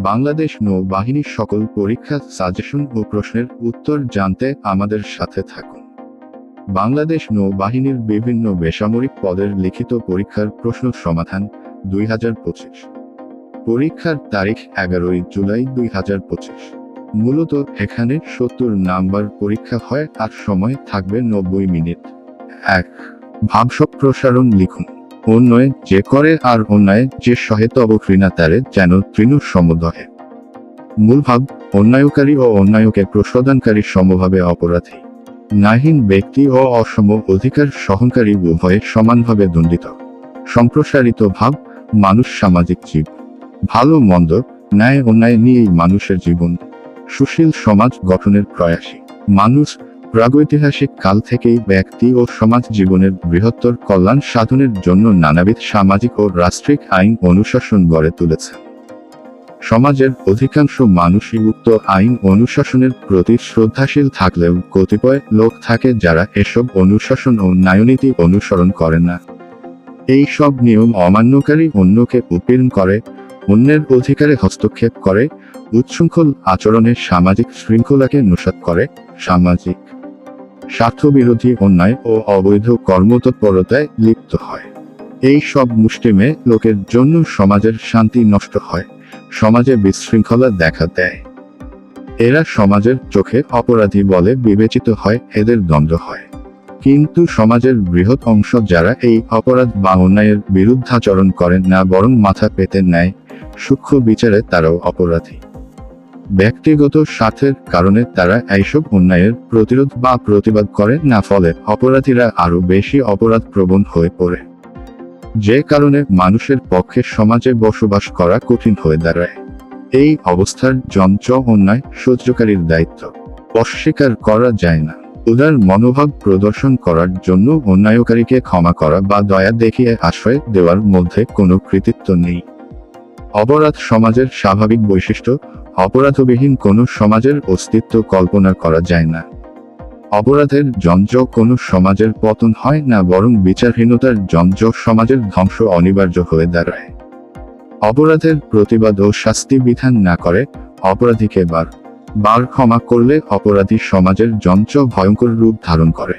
বাংলাদেশ নৌবাহিনীর সকল পরীক্ষা, সাজেশন ও প্রশ্নের উত্তর জানতে আমাদের সাথে থাকুন। বাংলাদেশ নৌবাহিনীর বিভিন্ন বেসামরিক পদের লিখিত পরীক্ষার প্রশ্ন সমাধান দুই হাজার পঁচিশ। পরীক্ষার তারিখ এগারোই জুলাই দুই হাজার পঁচিশ। মূলত এখানে সত্তর নাম্বার পরীক্ষা হয় আর সময় থাকবে নব্বই মিনিট। এক ভাবসব প্রসারণ লিখুন। অন্যয় যে করে আর অন্যায় যে সহে তব ঘৃণা তারে যেন তৃণ সমদহে মূল ভাব অন্যায়কারী ও অন্যায়কে প্রসদানকারী সমভাবে অপরাধী। নাহীন ব্যক্তি ও অসম অধিকার সহনকারী উভয়ে সমানভাবে দণ্ডিত। সম্প্রসারিত ভাব, মানুষ সামাজিক জীব। ভালো মন্দ, ন্যায় অন্যায় নিয়েই মানুষের জীবন। সুশীল সমাজ গঠনের প্রয়াসী। মানুষ প্রাগৈতিহাসিক কাল থেকেই ব্যক্তি ও সমাজ জীবনের বৃহত্তর কল্যাণ সাধনের জন্য নানাবিধ সামাজিক ও রাষ্ট্রিক আইন অনুশাসন গড়ে তুলেছে। সমাজের অধিকাংশ মানুষই উক্ত আইন অনুশাসনের প্রতি শ্রদ্ধাশীল থাকলেও কতিপয় লোক থাকে যারা এসব অনুশাসন ও ন্যায়নীতি অনুসরণ করে না। এই সব নিয়ম অমান্যকারী অন্যকে উৎপীড়ন করে, অন্যের অধিকারে হস্তক্ষেপ করে, উচ্ছৃঙ্খল আচরণে সামাজিক শৃঙ্খলাকে নোসাত করে, সামাজিক স্বার্থবিরোধী অন্যায় ও অবৈধ কর্মতৎপরতায় লিপ্ত হয়। এই সব মুষ্টিমে লোকের জন্য সমাজের শান্তি নষ্ট হয়, সমাজে বিশৃঙ্খলা দেখা দেয়। এরা সমাজের চোখে অপরাধী বলে বিবেচিত হয়, এদের দ্বন্দ্ব হয়। কিন্তু সমাজের বৃহৎ অংশ যারা এই অপরাধ বা অন্যায়ের বিরুদ্ধাচরণ করেন না বরং মাথা পেতে নেয়, সূক্ষ্ম বিচারে তারাও অপরাধী। ব্যক্তিগত স্বার্থের কারণে তারা এইসব অন্যায়ের প্রতিরোধ বা প্রতিবাদ করে না, ফলে অপরাধীরা আরও বেশি অপরাধ প্রবণ হয়ে পড়ে। যে কারণে মানুষের পক্ষে সমাজে বসবাস করা কঠিন হয়ে দাঁড়ায়। এই অবস্থার যন্ত্র অন্যায় সহ্যকারীর দায়িত্ব। অস্বীকার করা যায় না। উদার মনোভাব প্রদর্শন করার জন্য অন্যায়কারীকে ক্ষমা করা বা দয়া দেখিয়ে আশ্রয় দেওয়ার মধ্যে কোনো কৃতিত্ব নেই। অপরাধ সমাজের স্বাভাবিক বৈশিষ্ট্য অপরাধবিহীন কোনো সমাজের অস্তিত্ব কল্পনা করা যায় না। অপরাধের যন্ত্র কোনো সমাজের পতন হয় না বরং বিচারহীনতার যন্ত্র সমাজের ধ্বংস অনিবার্য হয়ে দাঁড়ায়। অপরাধের প্রতিবাদ ও শাস্তি বিধান না করে অপরাধীকে বার বার ক্ষমা করলে অপরাধী সমাজের যন্ত্র ভয়ঙ্কর রূপ ধারণ করে।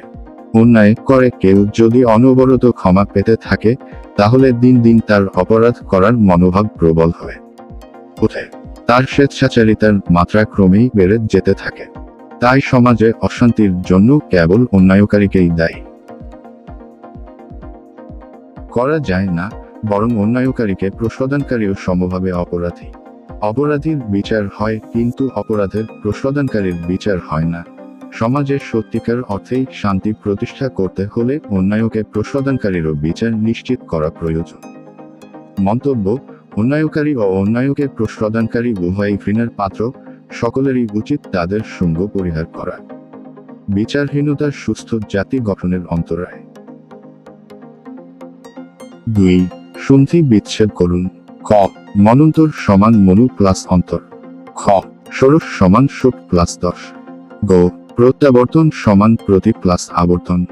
অন্যায় করে কেউ যদি অনবরত ক্ষমা পেতে থাকে, তাহলে দিন দিন তার অপরাধ করার মনোভাব প্রবল হয় ওঠে। তার স্বেচ্ছাচারিতার মাত্রা ক্রমেই বেড়ে যেতে থাকে। তাই সমাজে অশান্তির জন্য কেবল অন্যায়কারীকেই দায়ী। করা যায় না, বরং অন্যায়কারীকে প্রসদানকারীও সমভাবে অপরাধী। অপরাধীর বিচার হয়, কিন্তু অপরাধের প্রসদানকারীর বিচার হয় না। সমাজে সত্যিকার অর্থেই শান্তি প্রতিষ্ঠা করতে হলে অন্যায়কে প্রসদানকারীরও বিচার নিশ্চিত করা প্রয়োজন। মন্তব্য অন্যায়কারী ও অন্যায়কে প্রসদানকারী উভয়ই ঘৃণার পাত্র, সকলেরই উচিত তাদের সঙ্গ পরিহার করা। বিচারহীনতার সুস্থ জাতি গঠনের অন্তরায়। দুই, সন্ধি বিচ্ছেদ করুন। ক, মনন্তর সমান মনু প্লাস অন্তর। খ, ষোড়শ সমান শোক প্লাস দশ। গো, প্রত্যাবর্তন সমান প্রতি প্লাস আবর্তন।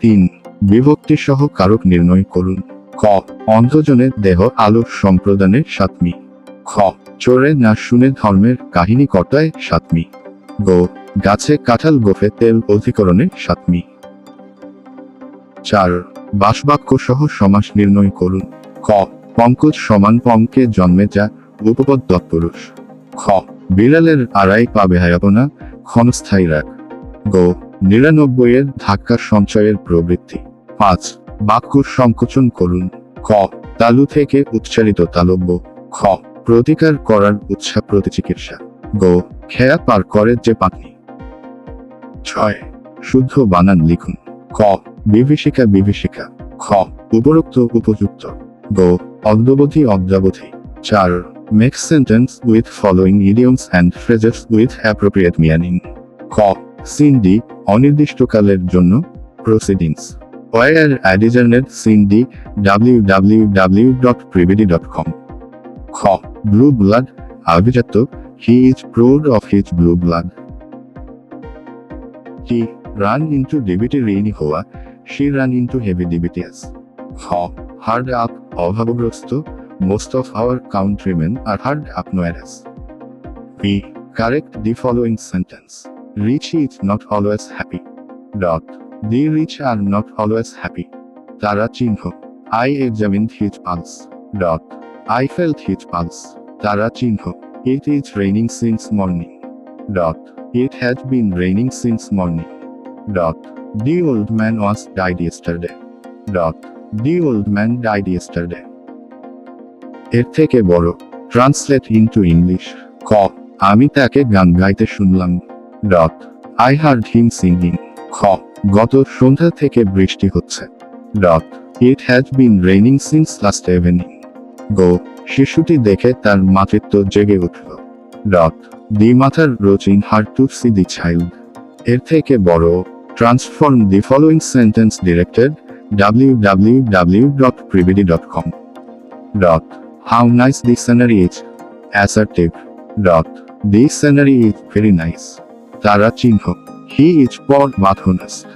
তিন বিভক্তি সহ কারক নির্ণয় করুন। ক অন্ধজনে দেহ আলোক সম্প্রদানে সাতমি। খ। চোরে না শুনে ধর্মের কাহিনী কর্তায় সাতমি। গো। গাছে কাঁঠাল গোফে তেল অধিকরণে সাতমি। চার। বাসবাক্য সহ সমাস নির্ণয় করুন। ক পঙ্কজ সমান পঙ্কে জন্মে যা উপপদ তৎপুরুষ। খ। বিড়ালের আড়াই পাবে বেহায়াপনা ক্ষণস্থায়ী রাগ। গো। নিরানব্বইয়ের ধাক্কা সঞ্চয়ের প্রবৃত্তি। পাঁচ। বাক্য সংকোচন করুন। ক তালু থেকে উচ্চারিত তালব্য। খ, প্রতিকার করার উৎসাহ প্রতিচিকিৎসা। গো, খেয়া পার করে যে পাতনি ছয়, শুদ্ধ বানান লিখুন। ক, বিভীষিকা বিভীষিকা। খ, উপরোক্ত উপযুক্ত। গো, অদ্যবধি অদ্যাবধি। চার make sentence with following idioms and phrases with appropriate meaning খ সিন্ডি অনির্দিষ্টকালের জন্য proceedings were adjourned sine die W W W dot prividi dot com খ ব্লু ব্লাড আভিজাত্য he is proud of his blue blood to run into DBT ঋণী হওয়া she ran into heavy debts হ hard up অভাবগ্রস্ত most of our countrymen are hard up নোয়ারাস B. Correct the following sentence. Rich is not always happy. Dot. The rich are not always happy তারা চিহ্ন I examine his pulse dot I felt his pulse তারা চিহ্ন it is raining since morning dot it has been raining since morning dot the old man was died yesterday dot the old man died yesterday এর থেকে বড়। Translate into English ক। আমি তাকে গান গাইতে শুনলাম। Dot I heard him singing খ। গত সন্ধ্যা থেকে বৃষ্টি হচ্ছে। Dot it has been raining since last evening গো, শিশুটি দেখে তার মাতৃত্ব জেগে উঠল। Dot the mother rose in her to see the child এর থেকে বড় transform the following sentence directed www.prividi.com dot how nice the scenery is assertive dot the scenery is very nice তারা চিহ্ন। He is poor but honest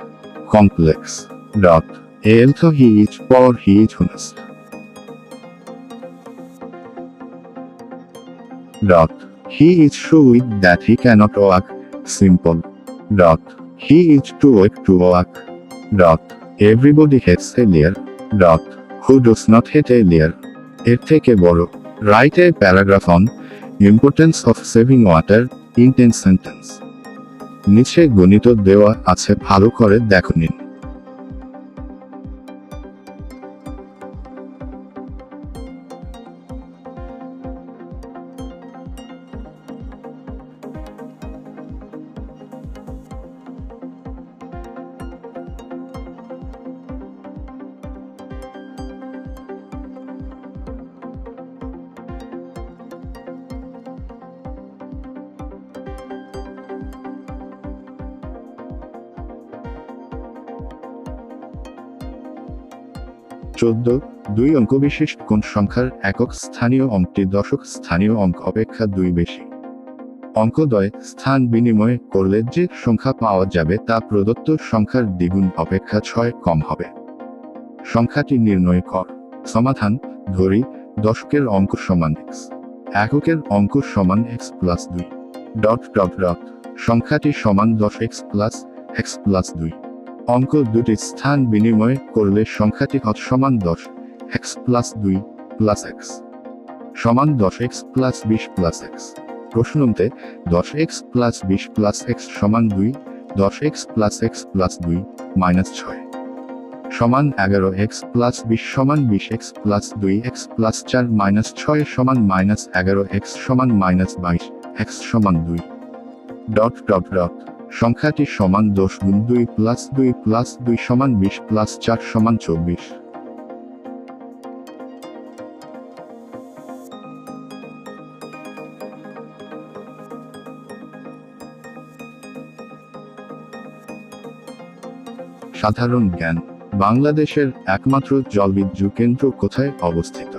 complex dot although he is poor he is honest dot he is weak that he cannot walk simple dot he is too weak to walk dot everybody hates liar dot who does not hate liar এর থেকে বড় write a paragraph on importance of saving water in ten sentence নিচে গণিত দেওয়া আছে ভালো করে দেখো নিন চোদ্দ, দুই অঙ্ক বিশিষ্ট কোন সংখ্যার একক স্থানীয় অঙ্কটি দশক স্থানীয় অঙ্ক অপেক্ষা দুই বেশি। অঙ্কদয় স্থান বিনিময় করলে যে সংখ্যা পাওয়া যাবে তা প্রদত্ত সংখ্যার দ্বিগুণ অপেক্ষা ছয় কম হবে। সংখ্যাটি নির্ণয় কর। সমাধান, ধরি, দশকের অঙ্ক সমান এক্স এককের অঙ্ক সমান এক্স প্লাস দুই। ডট ডট ডট সংখ্যাটি সমান দশ এক্স প্লাস এক্স প্লাস দুই। অঙ্ক দুটি স্থান বিনিময় করলে সংখ্যাটি হত সমান দশ এক্স প্লাস দুই প্লাস এক্স সমান দশ এক্স প্লাস বিশ প্লাস এক্স প্রশ্নতে দশ এক্স প্লাস বিশ প্লাস এক্স সমান দুই, দশ এক্স প্লাস এক্স প্লাস দুই মাইনাস ছয়। সমান এগারো এক্স প্লাস বিশ সমান বিশ এক্স প্লাস দুই এক্স প্লাস চার মাইনাস ছয় সমান মাইনাস এগারো এক্স সমান মাইনাস বাইশ এক্স সমান দুই। ডট ডট ডট সংখ্যাটি সমান দশ গুণ দুই প্লাস দুই প্লাস দুই সমান বিশ প্লাস চার সমান চব্বিশ। সাধারণ জ্ঞান, বাংলাদেশের একমাত্র জলবিদ্যুৎ কেন্দ্র কোথায় অবস্থিত?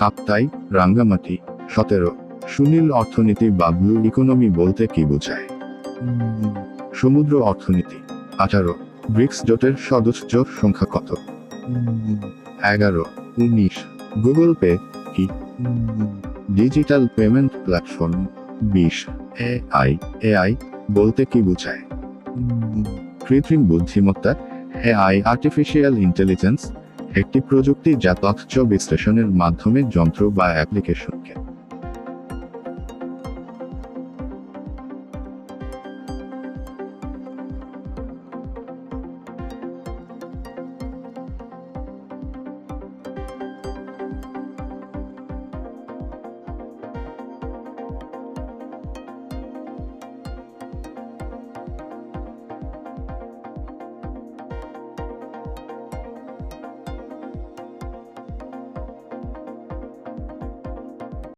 কাপ্তাই, রাঙ্গামাটি, সতেরো। সুনীল অর্থনীতি বা ব্লু ইকোনমি বলতে কি বোঝায়? সমুদ্র অর্থনীতি, আঠারো। ব্রিক্স জোটের সদস্য সংখ্যা কত? এগারো। উনিশ। গুগল পে কি? ডিজিটাল পেমেন্ট প্ল্যাটফর্ম, বিশ। এআই এআই বলতে কি বোঝায়? কৃত্রিম বুদ্ধিমত্তা, এআই আর্টিফিশিয়াল ইন্টেলিজেন্স একটি প্রযুক্তি যা তথ্য বিশ্লেষণের মাধ্যমে যন্ত্র বা অ্যাপ্লিকেশন